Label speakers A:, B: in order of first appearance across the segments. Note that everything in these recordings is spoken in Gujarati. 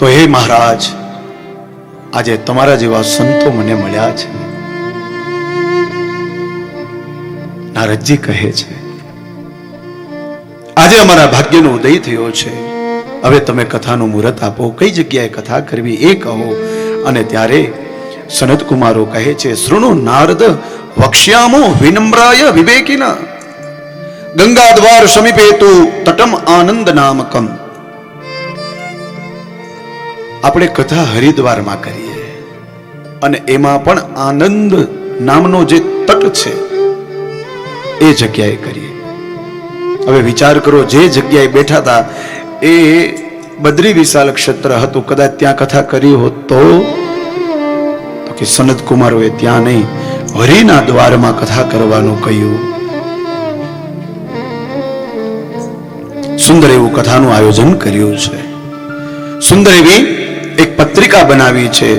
A: તો હે મહારાજ, આજે તમારા જેવા સંતો મને મળ્યા છે. નારદજી કહે છે, આજે અમારા ભાગ્યનો ઉદય થયો છે. હવે તમે કથાનું મુહૂર્ત આપો. કઈ જગ્યાએ કથા કરવી એ કહો. અને ત્યારે સનત કુમારો કહે છે, શૃણુ નારદ વક્ષ્યામો વિનમ્રાય વિવેકિના. ગંગા દ્વાર સમીપેતુ તટમ આનંદ નામકમ. આપણે કથા હરિદ્વારમાં કરીએ. અને એમાં પણ આનંદ નામનો જે તટ છે, એ જગ્યાએ કરીએ. હવે વિચાર કરો, જે જગ્યાએ બેઠા હતા એ બદ્રી વિશાલ ક્ષેત્ર હતું. કદાચ ત્યાં કથા કરી હોત તો કે સનત કુમારોએ ત્યાં નહીં, હરિના દ્વારમાં કથા કરવાનું કહ્યું. સુંદર એવું કથાનું આયોજન કર્યું છે. સુંદર એવી એક પત્રિકા બનાવી છે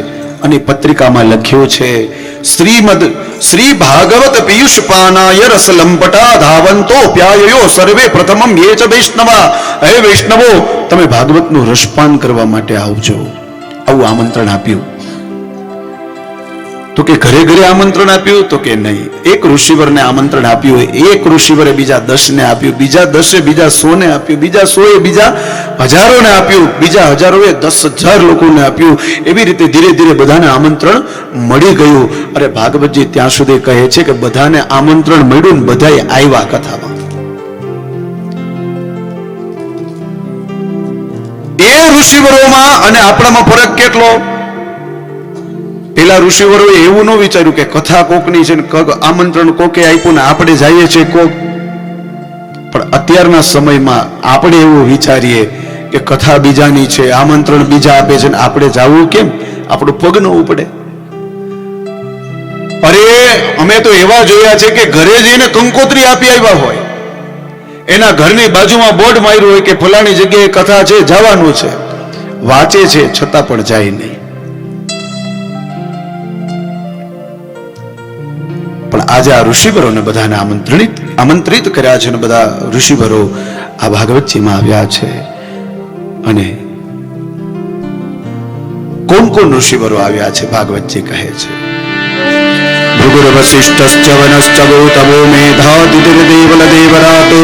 A: અને પત્રિકામાં લખ્યું છે, શ્રીમદ શ્રી ભાગવત પિયુષ પાનાય રસ લંપટા ધાવંતો પ્યાયયો સર્વે પ્રથમમ યે ચ વૈષ્ણવા. હે વૈષ્ણવો, તમે ભાગવતનું રસપાન કરવા માટે આવજો. આવું આમંત્રણ આપ્યું. તો કે ઘરે ઘરે આમંત્રણ આપ્યું, તો કે નહીં. એક ઋષિવરને આમંત્રણ આપ્યું, એક ઋષિવરે બીજા દસને આપ્યું, બીજા દસે બીજા સોને આપ્યું, બીજા સોએ બીજા હજારોને આપ્યું, બીજા હજારોએ દસ હજાર લોકોને આપ્યું. એવી રીતે ધીરે ધીરે બધાને આમંત્રણ મળી ગયું. અરે ભાગવતજી ત્યાં સુધી કહે છે કે બધાને આમંત્રણ મળ્યું ને બધાએ આવ્યા કથામાં. એ ઋષિવરોમાં, અને આપણામાં ફરક કેટલો? પેલા ઋષિવરોએ એવું ન વિચાર્યું કે કથા કોકની છે ને આમંત્રણ કોકે આપ્યું ને આપણે જઈએ છીએ કોક. પણ અત્યારના સમયમાં આપણે એવું વિચારીએ કે કથા બીજાની છે, આમંત્રણ બીજા આપે છે ને આપણે જાવું કેમ? આપણું પગ ન ઉપડે. અરે, અમે તો એવા જોયા છે કે ઘરે જઈને કંકોત્રી આપી આવ્યા હોય. એના ઘરની બાજુમાં બોર્ડ માર્યું હોય કે ફલાણી જગ્યાએ કથા છે, જવાનું છે. વાંચે છે, છતાં પણ જાય નહીં. પણ આજે આ ઋષિભરોને બધાને આમંત્રિત આમંત્રિત કર્યા છે અને બધા ઋષિભરો આ ભાગવતજીમાં આવ્યા છે. અને કોણ કોણ ઋષિવરો આવ્યા છે? ભાગવતજી કહે છે. ભૃગુર વસિષ્ઠશ્ચ વનશ્ચ ગૌતમો મેધાતિર્દેવલ દેવરાતો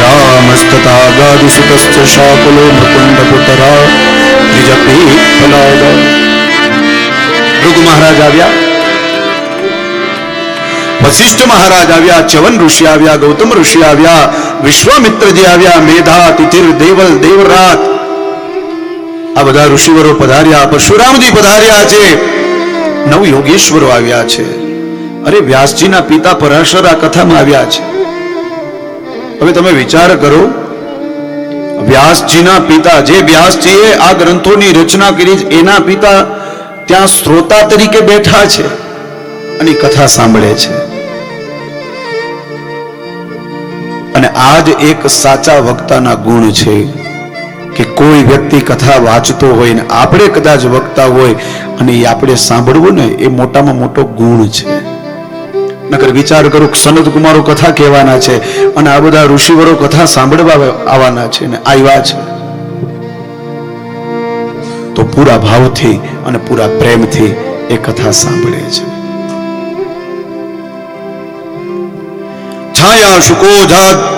A: રામસ્તતા ગાદિસુતશ્ચ શાકુલો મુકુંદ પુતરા દ્વિજપી ફલાદ ભૃગુ મહારાજ આવ્યા. વશિષ્ઠ મહારાજ આવ્યા ચવન ઋષિ આવ્યા ગૌતમ ઋષિ આવ્યા વિશ્વામિત્રજી આવ્યા મેધા તિથિર દેવલ દેવરાત આ બધા ઋષિવરો પધાર્યા, પરશુરામજી પધાર્યા છે. નવ યોગેશ્વરો આવ્યા છે. અરે વ્યાસજીના પિતા પરાશર આ કથામાં આવ્યા છે. હવે તમે વિચાર કરો, વ્યાસજીના પિતા, જે વ્યાસજીએ આ ગ્રંથોની રચના કરી એના પિતા ત્યાં શ્રોતા તરીકે બેઠા છે અને કથા સાંભળે છે. અને આ જ એક સાચા વક્તાના ગુણ છે. કે કોઈ વ્યક્તિ કથા વાંચતો હોય ને આપણે કદાચ વક્તા હોય અને એ આપણે સાંભળવું ને, એ મોટામાં મોટો ગુણ છે. નકર વિચાર કરો સનત કુમારો કથા કહેવાના છે અને આ બધા ઋષિવરો કથા સાંભળવા આવવાના છે ને, આવ્યા છે. તો પૂરા ભાવથી અને પૂરા પ્રેમથી એ કથા સાંભળે છે. છાયા શુકોધાત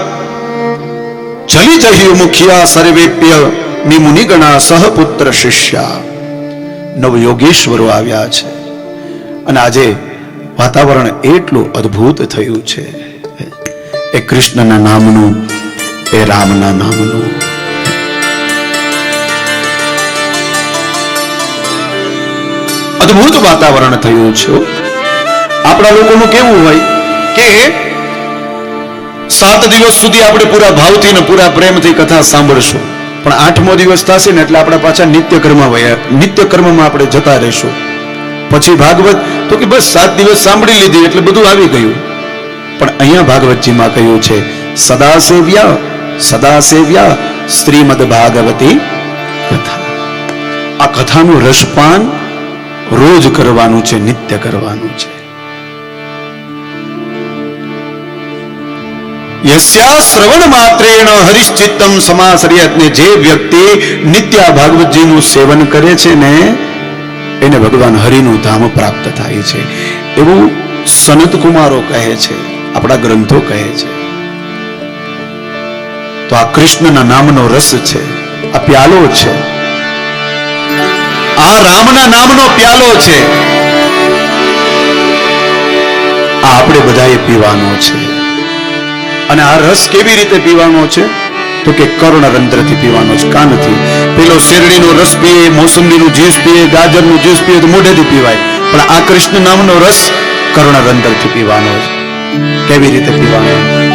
A: મુખિયા સર્વેપ્ય નિમુનિગણા સહપુત્ર શિષ્યા નવયોગેશ્વરો આવ્યા છે. અને આજે વાતાવરણ એટલું અદ્ભુત થયું છે એ કૃષ્ણના નામનું એ રામના નામનું. અદ્ભુત વાતાવરણ થયું છે. આપણા લોકોનું કેવું હોય કે સાત દિવસ સુધી આપણે પૂરા ભાવથી ને પૂરા પ્રેમથી કથા સાંભળશું. પણ આઠમો દિવસ થશે ને એટલે આપણે પાછા નિત્ય કર્મ નિત્ય કર્મમાં આપણે જતા રહીશું. પછી ભાગવત તો કે બસ સાત દિવસ સાંભળી લીધી એટલે બધું આવી ગયું. પણ અહીંયા ભાગવતજીમાં કહ્યું છે, સદા સેવ્યા સદા સેવ્યા શ્રીમદ ભાગવતી કથા. આ કથાનું રસપાન રોજ કરવાનું છે, નિત્ય કરવાનું છે. શ્રવણ માત્રેણ હરિશ્ચિત્તમ સમાસરિયત ને જે વ્યક્તિ નિત્ય ભાગવતજીનું સેવન કરે છે ને એને ભગવાન હરિનું ધામ પ્રાપ્ત થાય છે. એવું સનત કુમારો કહે છે, આપણા ગ્રંથો કહે છે. તો આ કૃષ્ણના નામનો રસ છે, આ પ્યાલો છે. આ રામના નામનો પ્યાલો છે. આ આપણે બધાએ પીવાનો છે. અને આ રસ કેવી રીતે પીવાનો છે? તો કે કર્ણરંધ્રથી પીવાનો છે, કાનથી. પેલો શેરડીનો રસ પીએ, મોસંબીનું જ્યુસ પીએ, ગાજરનું જ્યુસ પીએ, તો મોઢેથી પીવાય. પણ આ કૃષ્ણ નામનો રસ કર્ણરંધ્રથી પીવાનો છે. કેવી રીતે પીવાનો?